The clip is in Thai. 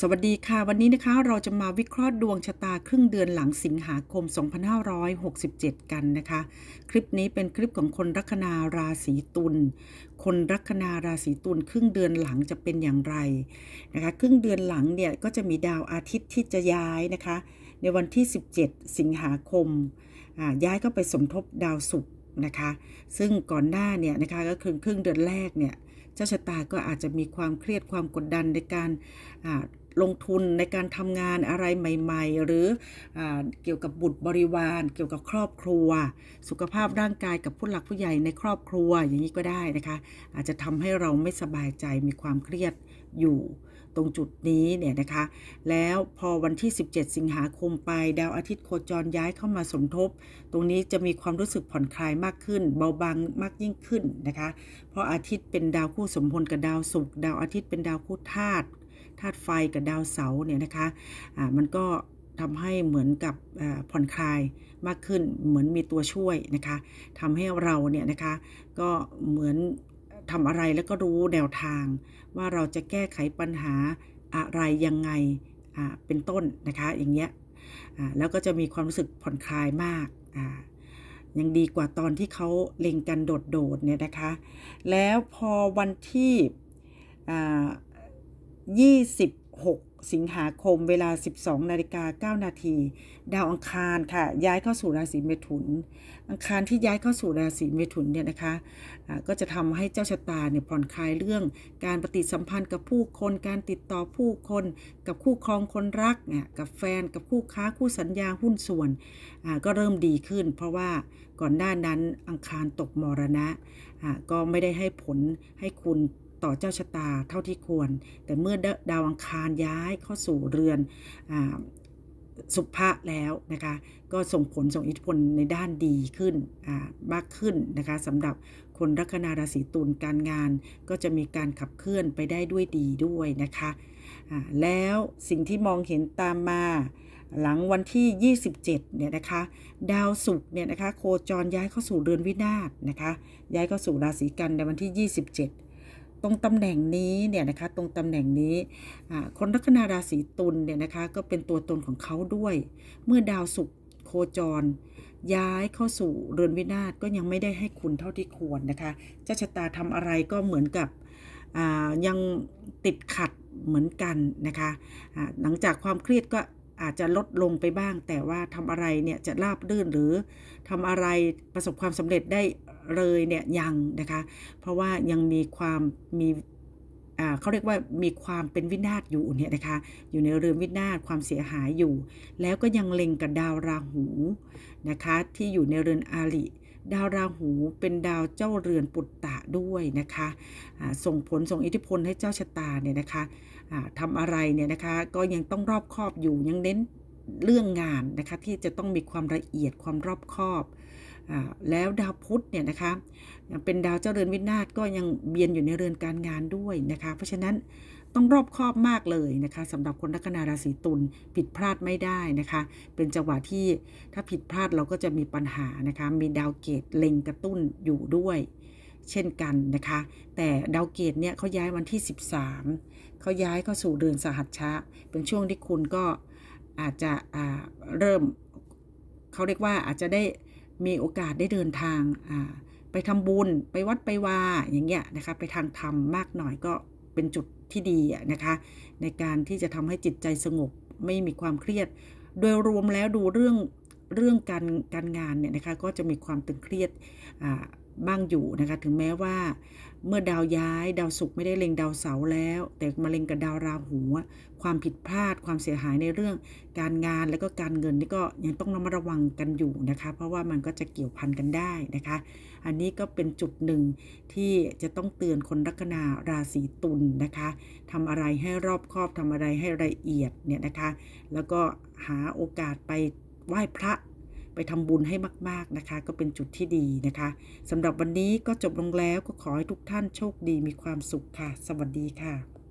สวัสดีค่ะ วันนี้นะคะเราจะมาวิเคราะห์ดวงชะตาครึ่งเดือนหลังสิงหาคม 2567 กันนะคะ คลิปนี้เป็นคลิปของคนลัคนาราศีตุลคนลัคนาราศีตุลครึ่งเดือนหลังจะเป็นอย่างไรนะคะ ครึ่งเดือนหลังเนี่ยก็จะมีดาวอาทิตย์ที่จะย้ายนะคะ ในวันที่ 17 สิงหาคมอ่าย้ายเข้าไปสมทบดาวศุกร์นะคะ ซึ่งก่อนหน้าเนี่ยนะคะก็คือครึ่งเดือนแรกเนี่ยเจ้าชะตาก็อาจจะมีความเครียดความกดดันในการอ่า ลงทุนในการทำงานอะไรใหม่ ๆ หรืออเกี่ยวกับบุตรบริวาร เกี่ยวกับครอบครัว สุขภาพร่างกายกับผู้หลักผู้ใหญ่ในครอบครัวอย่างนี้ก็ได้นะคะ อาจจะทำให้เราไม่สบายใจมีความเครียดอยู่ตรงจุดนี้เนี่ยนะคะ แล้วพอวันที่ 17 สิงหาคมไป ดาวอาทิตย์โคจรย้ายเข้ามาสมทบ ตรงนี้จะมีความรู้สึกผ่อนคลายมากขึ้น เบาบางมากยิ่งขึ้นนะคะ เพราะอาทิตย์เป็นดาวคู่สมพลกับดาวศุกร์ดาวอาทิตย์เป็นดาวคู่ธาตุ ธาตุไฟกับดาวเสาร์เนี่ยนะคะอ่ามันก็ทำให้เหมือนกับผ่อนคลายมากขึ้นเหมือนมีตัวช่วยนะคะทำให้เราเนี่ยนะคะก็เหมือนทำอะไรแล้วก็รู้แนวทาง ว่าเราจะแก้ไขปัญหาอะไรยังไงอ่าเป็นต้นนะคะอย่างเงี้ยอ่าแล้วก็จะมีความรู้สึกผ่อนคลายมากอ่ายังดีกว่าตอนที่เขาเล็งกันโดดๆเนี่ยนะคะ แล้วพอวันที่อ่า 26 สิงหาคมเวลา 12นาฬิกา9นาทีดาวอังคารค่ะ ย้ายเข้าสู่ราศีเมถุน อังคารที่ย้ายเข้าสู่ราศีเมถุนเนี่ยนะคะอ่าก็จะทำให้เจ้าชะตาเนี่ยผ่อนคลายเรื่อง การปฏิสัมพันธ์กับผู้คน การติดต่อผู้คน กับคู่ครองคนรักเนี่ยกับแฟนกับคู่ค้าคู่สัญญาหุ้นส่วนก็เริ่มดีขึ้น เพราะว่าก่อนหน้านั้นอังคารตกมรณะก็ไม่ได้ให้ผลให้คุณ ต่อเจ้าชะตาเท่าที่ควร แต่เมื่อดาวอังคารย้ายเข้าสู่เรือนอสุภะแล้วนะคะ ก็ส่งผลส่งอิทธิพลในด้านดีขึ้นมากขึ้นนะคะสำหรับคนลัคนาราศีตุลการงาน ก็จะมีการขับเคลื่อนไปได้ด้วยดีด้วยนะคะแล้วสิ่งที่มองเห็นตามมาหลังวันที่ 27 เนี่ยนะคะ ดาวศุกร์เนี่ยนะคะ โคจรย้ายเข้าสู่เรือนวินาศนะคะ ย้ายเข้าสู่ราศีกันในวันที่ 27 ตรงตำแหน่งนี้เนี่ยนะคะตรงตำแหน่งนี้คนลัคนาราศีตุลเนี่ยนะคะก็เป็นตัวตนของเขาด้วย เมื่อดาวศุกร์โคจร ย้ายเข้าสู่เรือนวินาศก็ยังไม่ได้ให้คุณเท่าที่ควรนะคะเจ้าชะตาทำอะไรก็เหมือนกับยังติดขัดเหมือนกันนะคะหลังจากความเครียดก็ อาจจะลดลงไปบ้าง แต่ว่าทำอะไรเนี่ยจะราบรื่นหรือทำอะไรประสบความสำเร็จได้เลยเนี่ยยังนะคะ เพราะว่ายังมีความมีอ่าเขาเรียกว่ามีความเป็นวินาศอยู่เนี่ยนะคะอยู่ในเรือนวินาศความเสียหายอยู่ แล้วก็ยังเล็งกับดาวราหูนะคะที่อยู่ในเรือนอาริ ดาวราหูเป็นดาวเจ้าเรือนปุตตะด้วยนะคะส่งผลส่งอิทธิพลให้เจ้าชะตาเนี่ยนะคะทำอะไรเนี่ยนะคะก็ยังต้องรอบคอบอยู่ยังเน้นเรื่องงานนะคะที่จะต้องมีความละเอียดความรอบคอบอแล้วดาวพุธเนี่ยนะคะยังเป็นดาวเจ้าเรือนวินาศก็ยังเบียนอยู่ในเรือนการงานด้วยนะคะ เพราะฉะนั้น ต้องรอบคอบมากเลยนะคะสำหรับคนลัคนาราศีตุลผิดพลาดไม่ได้นะคะ เป็นจังหวะที่ถ้าผิดพลาดเราก็จะมีปัญหานะคะมีดาวเกตเล็งกระตุ้นอยู่ด้วย เช่นกันนะคะ แต่ดาวเกตเนี่ยเขาย้ายวันที่ 13เขาย้ายเข้าสู่เดือนสหัชชะ เป็นช่วงที่คุณก็อาจจะเริ่มเขาเรียกว่าอาจจะได้มีโอกาสได้เดินทางไปทำบุญไปวัดไปวาอย่างเงี้ยนะคะ ไปทางธรรมมากหน่อยก็เป็นจุด ที่ดีนะคะ ในการที่จะทำให้จิตใจสงบไม่มีความเครียด โดยรวมแล้วดูเรื่องเรื่องการการงานเนี่ยนะคะก็จะมีความตึงเครียดอ่า บ้างอยู่นะคะถึงแม้ว่า เมื่อดาวย้าย ดาวศุกร์ไม่ได้เล็งดาวเสาร์แล้ว แต่มาเล็งกับดาวราหูความผิดพลาดความเสียหายในเรื่อง การงานและก็การเงินนี่ก็ยังต้องระมัดระวังกันอยู่นะคะ เพราะว่ามันก็จะเกี่ยวพันกันได้นะคะ อันนี้ก็เป็นจุดหนึ่งที่จะต้องเตือนคนลัคนาราศีตุลนะคะทำอะไรให้รอบคอบทำอะไรให้ละเอียดเนี่ยนะคะ แล้วก็หาโอกาสไปไหว้พระ ไปทำบุญให้มาก ๆนะคะ ก็เป็นจุดที่ดีนะคะสำหรับวันนี้ก็จบลงแล้วก็ขอให้ทุกท่านโชคดีมีความสุขค่ะ สวัสดีค่ะ